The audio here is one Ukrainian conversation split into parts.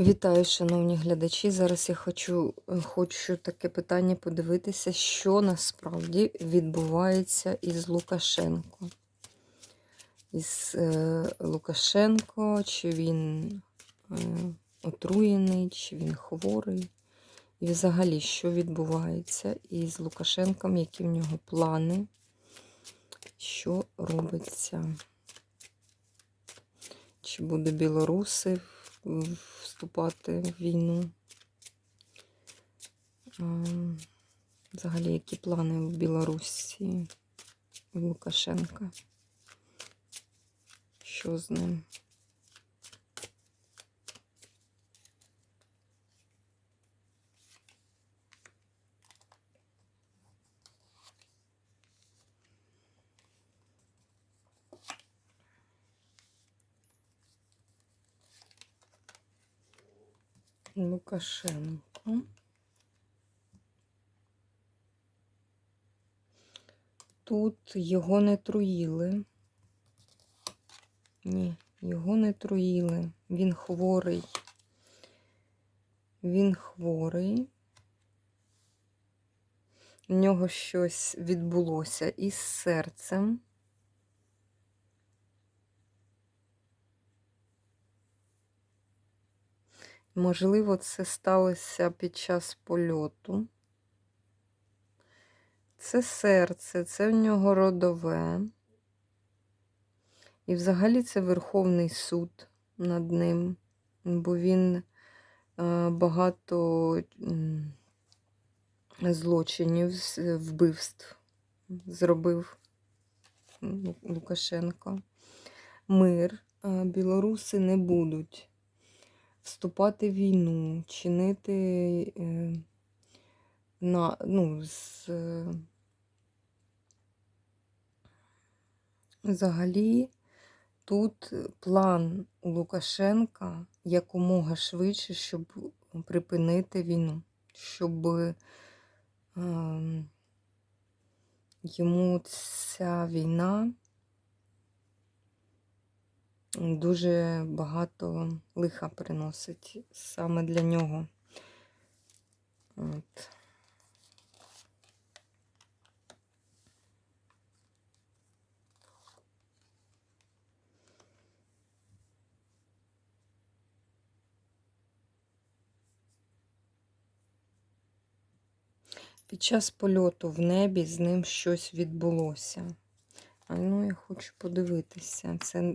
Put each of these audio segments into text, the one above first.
Вітаю, шановні глядачі. Зараз я хочу, хочу таке питання подивитися, що насправді відбувається із Лукашенко. Із е, Лукашенко, чи він е, отруєний, чи він хворий. І взагалі, що відбувається із Лукашенком, які в нього плани, що робиться. Чи буде білоруси вступати в війну? Взагалі, які плани в Білорусі в Лукашенка? Що з ним? Лукашенко. Тут його не труїли. Ні, його не труїли. Він хворий. Він хворий. У нього щось відбулося із серцем. Можливо, це сталося під час польоту. Це серце, це в нього родове. І взагалі це Верховний суд над ним, бо він е, багато злочинів, вбивств зробив Лукашенко. Мир білоруси не будуть вступати в війну, чинити е, на, ну, з, взагалі тут план у Лукашенка якомога швидше, щоб припинити війну, щоб е, йому ця війна дуже багато лиха приносить саме для нього. От. Під час польоту в небі з ним щось відбулося. А ну я хочу подивитися. Це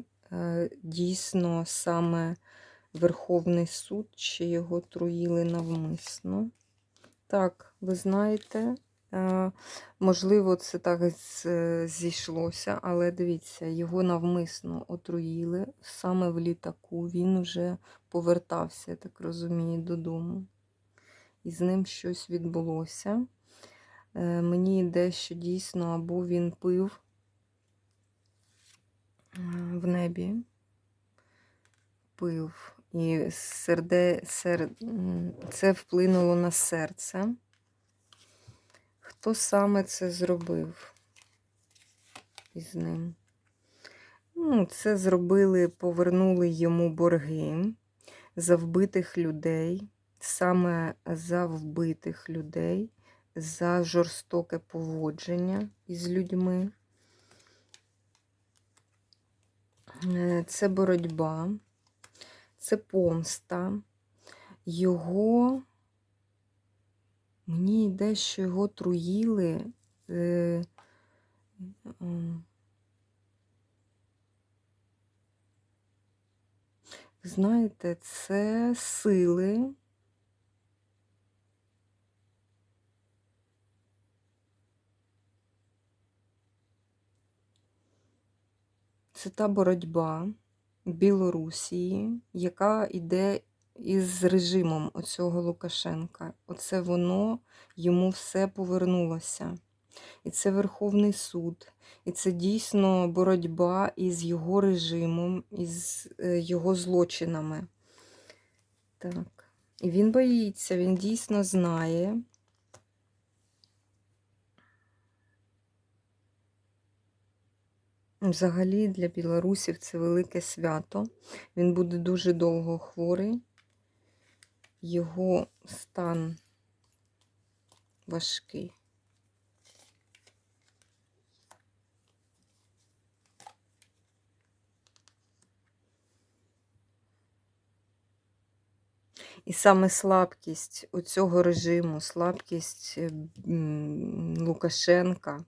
дійсно саме Верховний суд, чи його труїли навмисно. Так, ви знаєте, е, можливо, це так зійшлося, але дивіться, його навмисно отруїли саме в літаку. Він вже повертався, я так розумію, додому. І з ним щось відбулося. Е, мені йде, що дійсно або він пив в небі пив. І серде, сер... це вплинуло на серце. Хто саме це зробив із ним? Ну, Це зробили, повернули йому борги за вбитих людей, саме за вбитих людей, за жорстоке поводження із людьми. Е, це боротьба, це помста. Його, мені йде, що його труїли. Е, знаєте, це сили. Це та боротьба Білорусії, яка йде із режимом оцього Лукашенка. Оце воно йому все повернулося. І це Верховний суд, і це дійсно боротьба із його режимом, із е, його злочинами. Так. І він боїться, він дійсно знає. Взагалі для білорусів це велике свято. Він буде дуже довго хворий. його стан важкий. І саме слабкість у цього режиму, слабкість Лукашенка,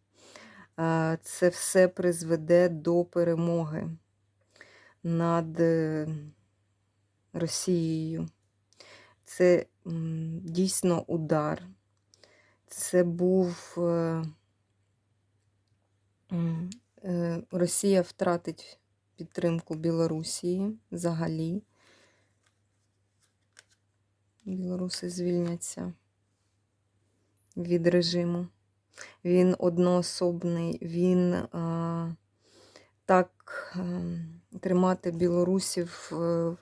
це все призведе до перемоги над е, Росією. Це дійсно удар. Це був е, е, Росія втратить підтримку Білорусії взагалі. Білоруси звільняться від режиму. Він одноособний, він а, так а, тримати білорусів а,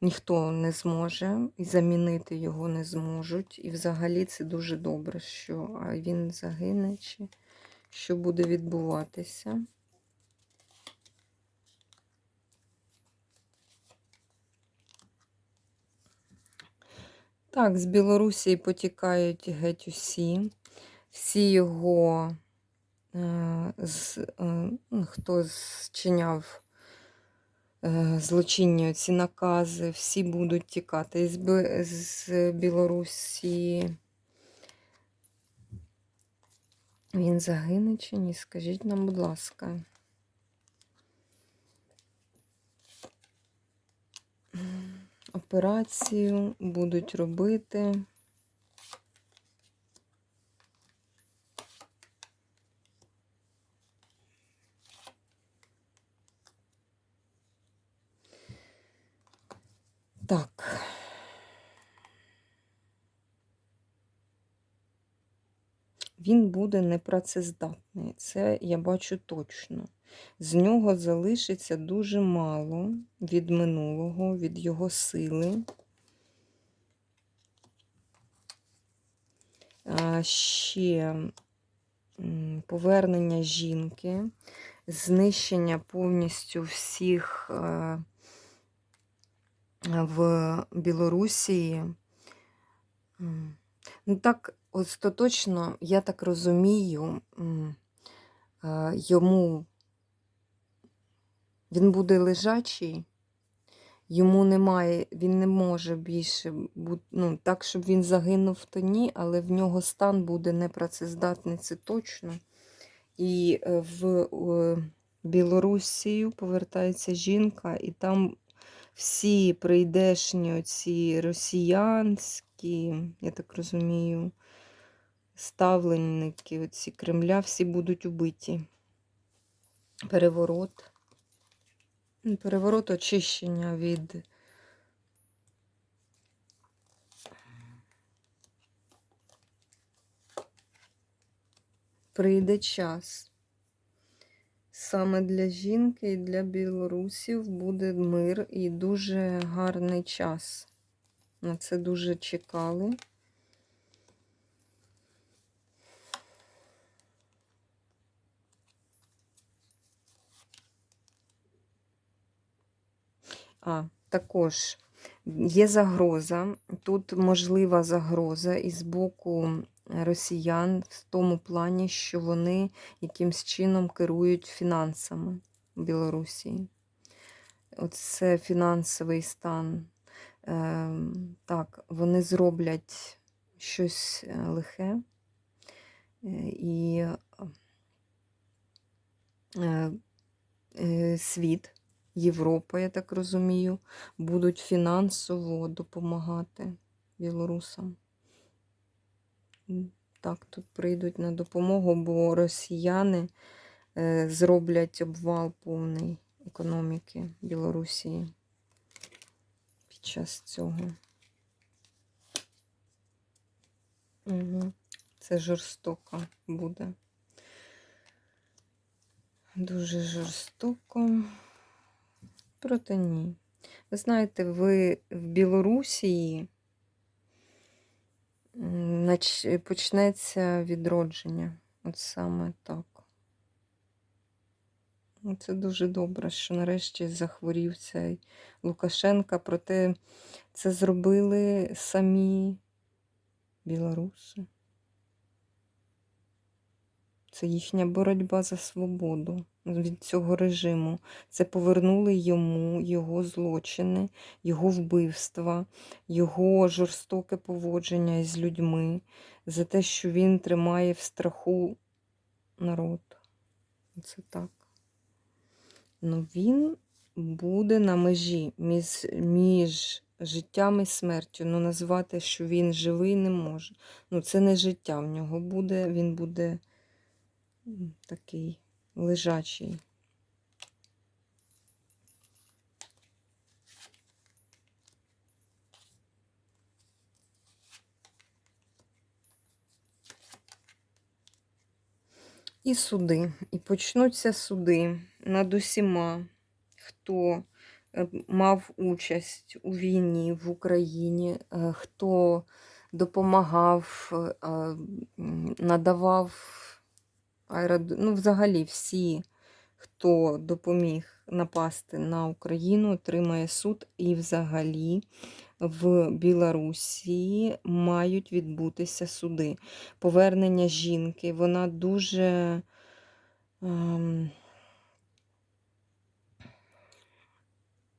ніхто не зможе, і замінити його не зможуть. І взагалі це дуже добре, що а він загине, чи що буде відбуватися. Так, з Білорусі потікають геть усі. Всі його, е, з, е, ну, хто зчиняв е, злочинні ці накази, всі будуть тікати з, з Білорусі. Він загине чи ні? Скажіть нам, будь ласка. Операцію будуть робити. Так. Він буде непрацездатний. Це я бачу точно. З нього залишиться дуже мало від минулого, від його сили. Ще повернення жінки, знищення повністю всіх е, в Білорусі. Ну так, остаточно, я так розумію, е, йому він буде лежачий, йому немає, він не може більше бути, ну, так, щоб він загинув, то ні, але в нього стан буде непрацездатний, це точно. І е, в е, Білорусію повертається жінка, і там всі прийдешні оці росіянські, я так розумію, ставленники оці Кремля, всі будуть убиті. Переворот. Ну, Переворот очищення від. Прийде час. Саме для жінки і для білорусів буде мир і дуже гарний час. На це дуже чекали. А, також є загроза. Тут можлива загроза із боку росіян в тому плані, що вони якимсь чином керують фінансами Білорусі. Оце фінансовий стан. Е, так, вони зроблять щось е, лихе е, і е, світ. Європа, я так розумію, будуть фінансово допомагати білорусам. Так, тут прийдуть на допомогу, бо росіяни е, зроблять обвал повний економіки Білорусі під час цього. Угу. Це жорстоко буде. Дуже жорстоко. Проте ні. Ви знаєте, ви в Білорусі почнеться відродження. От саме так. Ну, Це дуже добре, що нарешті захворів цей Лукашенка. Проте Це зробили самі білоруси. Це їхня боротьба за свободу від цього режиму. Це повернули йому його злочини, його вбивства, його жорстоке поводження із людьми, за те, що він тримає в страху народ. Це так. Ну він буде на межі між, між життям і смертю. Ну, назвати, що він живий, не може. Ну, це не життя в нього буде, він буде такий лежачий. І суди. І почнуться суди над усіма, хто е, мав участь у війні в Україні, е, хто допомагав, е, надавав аерод... ну, взагалі всі, хто допоміг напасти на Україну, отримає суд. І взагалі в Білорусі мають відбутися суди. Повернення жінки, вона дуже. Ем...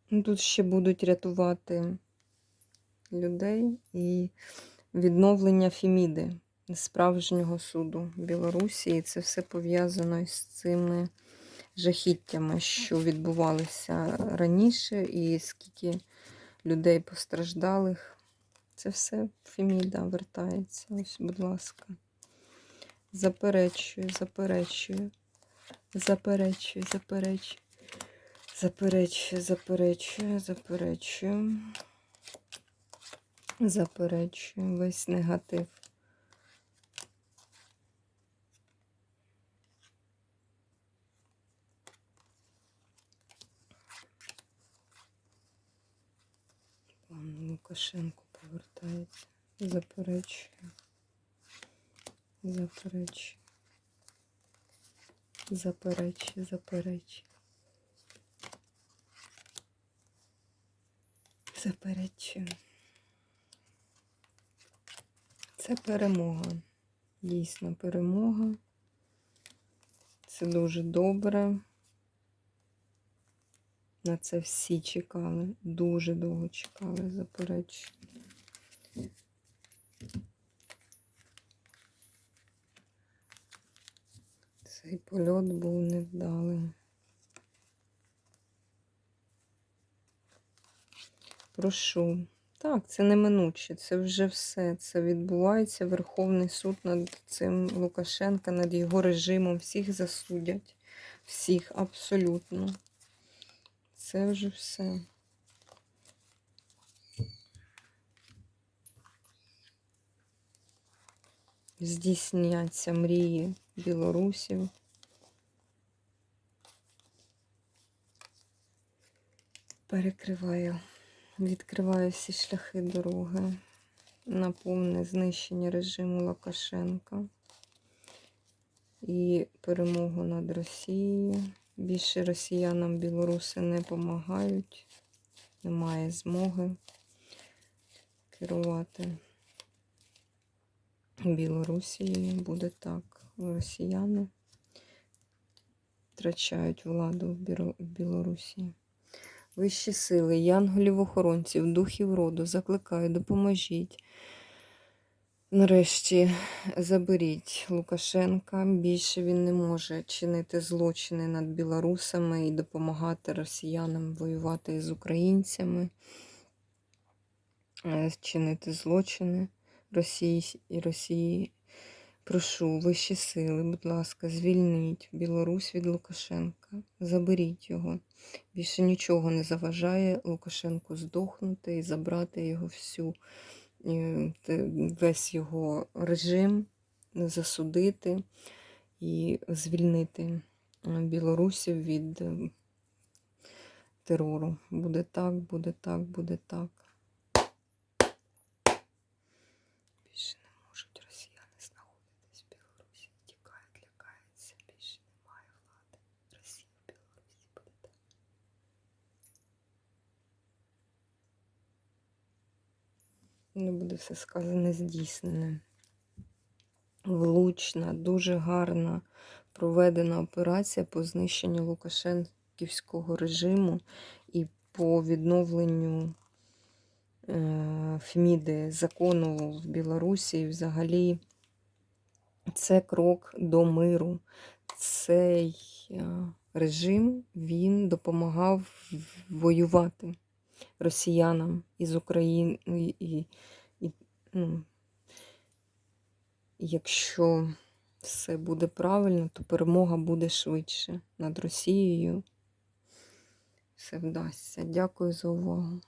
ну, Тут ще будуть рятувати людей і відновлення Феміди справжнього суду Білорусі. І це все пов'язано із цими жахіттями, що відбувалися раніше, і скільки людей постраждалих. Це все Феміда вертається. Ось, будь ласка. Заперечую, заперечую, заперечую, заперечую, заперечую, заперечую, заперечую, заперечую весь негатив. Лукашенко повертається. Заперечую. Заперечую. Заперечую, заперечую. Заперечую. Це перемога. Дійсно перемога. Це дуже добре. На це всі чекали. Дуже довго чекали, заперечую. Цей польот був невдалий. Прошу. Так, це неминуче, це вже все. Це відбувається. Верховний суд над цим Лукашенка, над його режимом. Всіх засудять. Всіх абсолютно. Це вже все. Здійсняться мрії білорусів. Перекриваю, відкриваю всі шляхи дороги на повне знищення режиму Лукашенка і перемогу над Росією. Більше росіянам білоруси не допомагають, немає змоги керувати Білорусією. Буде так. Росіяни втрачають владу в Білорусі. Вищі сили, янголів-охоронців, духів роду, закликаю, допоможіть. Нарешті заберіть Лукашенка. Більше він не може чинити злочини над білорусами і допомагати росіянам воювати з українцями, е, чинити злочини Росії і Росії. Прошу вищі сили, будь ласка, звільніть Білорусь від Лукашенка. Заберіть його. Більше нічого не заважає Лукашенку здохнути і забрати його всю весь його режим, засудити і звільнити е, білорусів від е, терору. Буде так, буде так, буде так. Більше не можуть росіяни знаходитись в Білорусі. Тікають, лякаються. Більше немає влади. Росія в Білорусі буде так. Не буде все сказане здійснене. Влучна, дуже гарна проведена операція по знищенню Лукашенківського режиму і по відновленню е, ФМІДи закону в Білорусі. І взагалі це крок до миру. Цей е, режим він допомагав воювати росіянам із України і, і, ну, якщо все буде правильно, то перемога буде швидше над Росією. Все вдасться. Дякую за увагу.